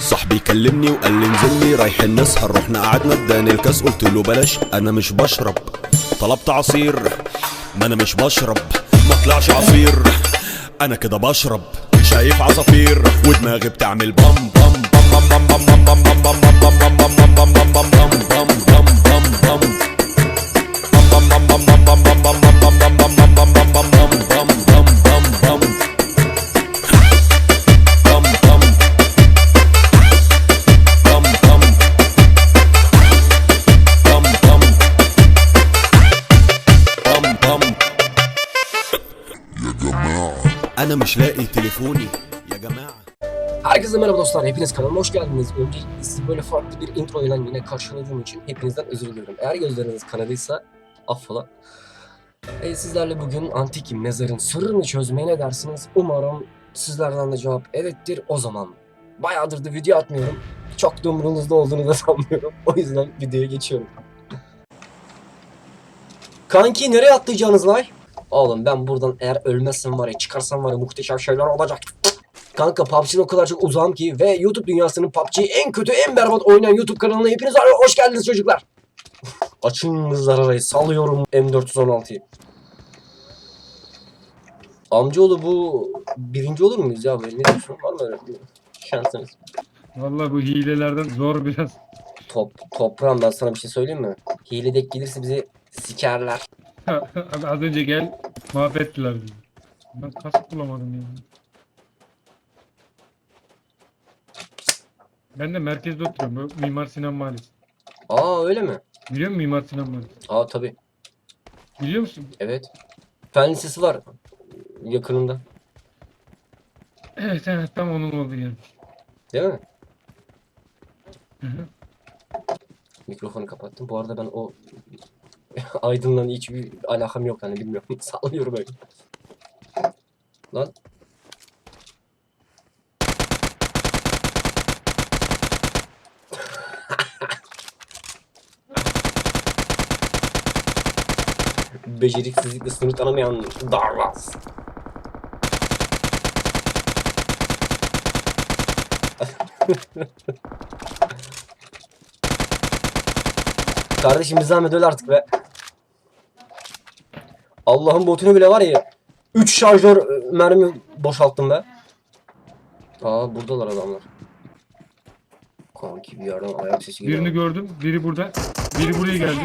صاحبي كلمني وقال لي انزل لي رايحين نسهر رحنا قعدنا اداني الكاس قلت له بلاش أنا مش بشرب طلبت عصير ما أنا مش بشرب ما طلعش عصير أنا كده بشرب شايف عصافير ودماغي بتعمل بام بام بام بام بام بام بام بام بام بام بام انا مش لاقي تليفوني يا جماعه Herkese merhaba dostlar, hepiniz kanalıma hoş geldiniz. Öncelikle sizi böyle farklı bir intro ile yine karşıladığım için hepinizden özür diliyorum. Eğer gözleriniz kanadıysa affola. E, sizlerle bugün antik mezarın sırrını çözmeye ne dersiniz? Umarım sizlerden de cevap evettir. O zaman bayağıdır da video atmıyorum. Çok da umurunuzda olduğunu da sanmıyorum. O yüzden videoya geçiyorum. Kanki nereye atlayacağınız var? Oğlum ben buradan eğer ölmezsem var ya çıkarsam var ya muhteşem şeyler olacak. Kanka PUBG'den o kadar çok uzağım ki ve YouTube dünyasının PUBG'yi en kötü en berbat oynayan YouTube kanalına hepiniz hoş geldiniz çocuklar. Açın zararayı salıyorum M416'yı. Amcaoğlu bu birinci olur muyuz ya böyle ne diyorsun var mı öyle şansınız? Vallahi bu hilelerden zor biraz. Top, toprağım ben sana bir şey söyleyeyim mi? Hile dek gelirse bizi sikerler. Abi az önce gel mahvettiler bizi. Ben kask bulamadım ya. Ben de merkezde oturuyorum. Bu Mimar Sinan Mahallesi. Aa öyle mi? Biliyor musun Mimar Sinan Mahallesi? Aa tabi Biliyor musun? evet. Fen lisesi var yakınında. Evet evet tam onun olduğu yer. Değil mi? Hı hı. Mikrofonu kapattım. Bu arada ben o aydınlan hiçbir alakam yok hani bilmiyorum. Sallıyorum öyle. Lan. Beceriksizlikle sınır tanımayan darlaz. Kardeşim bir zahmet öl artık be. Allah'ın botunu bile var ya. 3 şarjör e, mermi boşalttım be. Aa buradalar adamlar. Kanki bir yerden ayak sesi geliyor. Birini gördüm. Biri burada. Biri buraya geldi.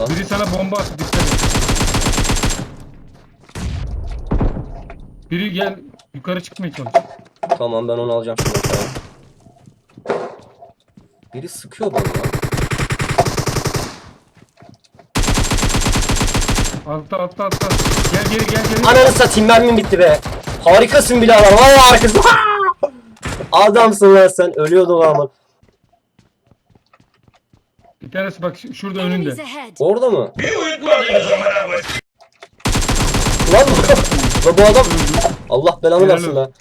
Lan. Biri sana bomba attı. Dikkat et. Biri gel yukarı çıkmaya çalış. Tamam ben onu alacağım şimdi. Tamam. Biri sıkıyor bana lan. Altta altta altta. Gel geri gel geri. Ananı satayım mermim bitti be. Harikasın birader. Vallahi harikasın. Adamsın lan sen. Ölüyordun ama. Bir tanesi bak şu- şurada Enemies önünde. ahead. Orada mı? Lan bu, lan bu adam Allah belanı Helal versin be. olsun.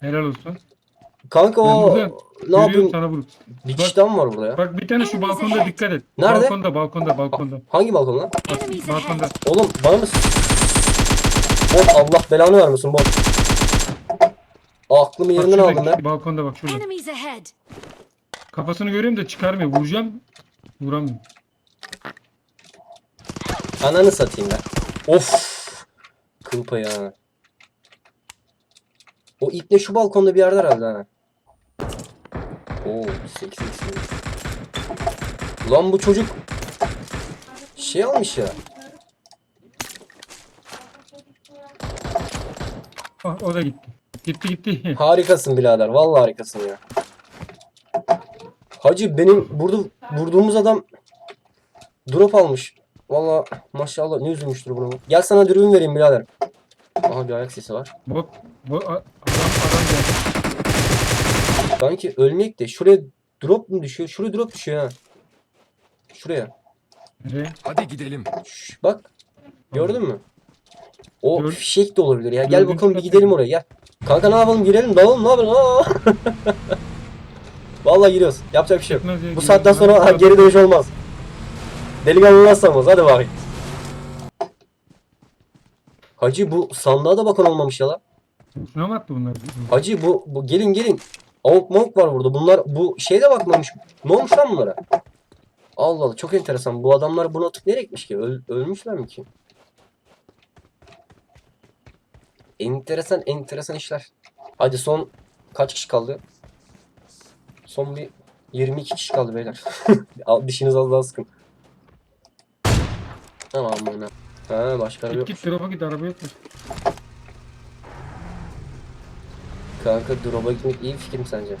Helal olsun. Kanka Ben o burada ne yapayım? sana vurur. Bir kişi daha mı var burada ya? Bak bir tane şu balkonda dikkat et. Nerede? Balkonda balkonda balkonda. Hangi balkon lan? Balkonda. Oğlum bana mı? Bot Allah belanı vermesin bot. Aklımı Bak yerinden şuradaki aldım ben. balkonda bak şurada. Enemies ahead. Kafasını görüyorum da çıkarmıyor. Vuracağım. Vuramıyorum. Ananı satayım ben. Of. Kıl payı ha. O ip şu balkonda bir yerde herhalde ha. Oo 8 Lan bu çocuk şey almış ya. Ah, o da gitti. Gitti gitti. Harikasın birader. Vallahi harikasın ya. Hacı benim burada vurduğumuz adam drop almış. Vallahi maşallah ne üzülmüştür bunu. Gel sana dürbün vereyim birader. Aha bir ayak sesi var. Bot, bot adam adam geldi. Sanki ölmek de şuraya drop mu düşüyor? Şuraya drop düşüyor ha. Şuraya. Nereye? Hadi gidelim. Şş, bak. Gördün mü? O Gör- fişek de olabilir ya. Gel Gördüm bakalım bir zaten. gidelim oraya gel. Kanka ne yapalım girelim dalalım ne yapalım? Aa! Vallahi giriyoruz. Yapacak bir şey yok. Gitmez ya, Bu saatten sonra ha, geri dönüş olmaz. Delikanlı olmaz. Hadi bakayım. Hacı bu sandığa da bakan olmamış ya lan. Şuna mı attı bunlar? Hacı bu, bu gelin gelin. Avuk mavuk var burada. Bunlar bu şeye bakmamış. Ne olmuş lan bunlara? Allah Allah çok enteresan. Bu adamlar bunu atıp nereye gitmiş ki? Öl- ölmüşler mi ki? Enteresan enteresan işler. Hadi son kaç kişi kaldı? Son bir 22 kişi kaldı beyler. Dişiniz az daha sıkın. Tamam amına. Ha başka araba Git yok. git drop'a git araba yok mu? Kanka drop'a gitmek iyi fikir mi sence?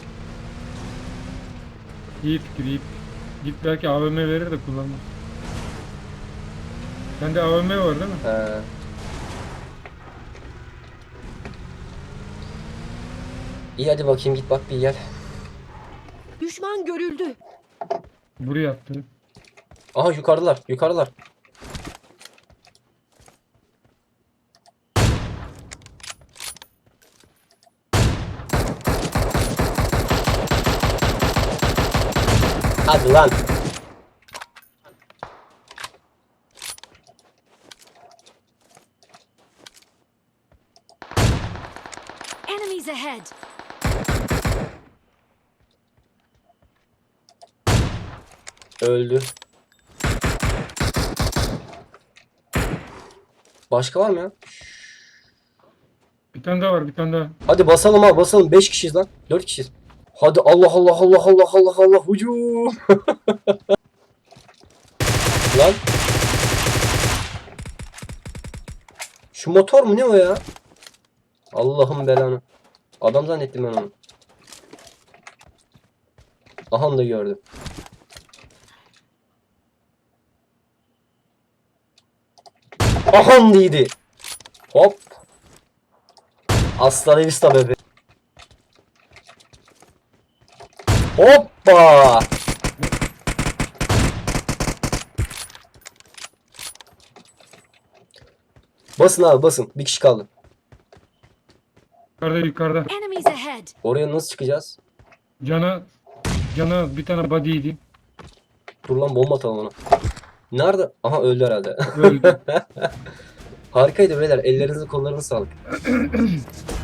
İyi fikir iyi fikir. Git belki AVM verir de kullanmaz. Sende AVM var değil mi? He. İyi hadi bakayım git bak bir gel. Düşman görüldü. Buraya attı. Aha yukarıdalar yukarıdalar. Hadi lan. Enemies ahead. Öldü. Başka var mı ya? Bir tane daha var bir tane daha. Hadi basalım ha basalım. 5 kişiyiz lan. 4 kişiyiz. Hadi Allah Allah Allah Allah Allah Allah hücum. lan. Şu motor mu ne o ya? Allah'ım belanı. Adam zannettim ben onu. Aha da gördüm. Aha değildi. Hop. Hasta vista bebe. Hoppa. Basın abi basın. Bir kişi kaldı. Yukarıda yukarıda. Enemies ahead. Oraya nasıl çıkacağız? Cana Cana bir tane body yedi. Dur lan bomba atalım ona. Nerede? Aha öldü herhalde. Öldü. Harikaydı beyler. Ellerinize kollarınıza sağlık.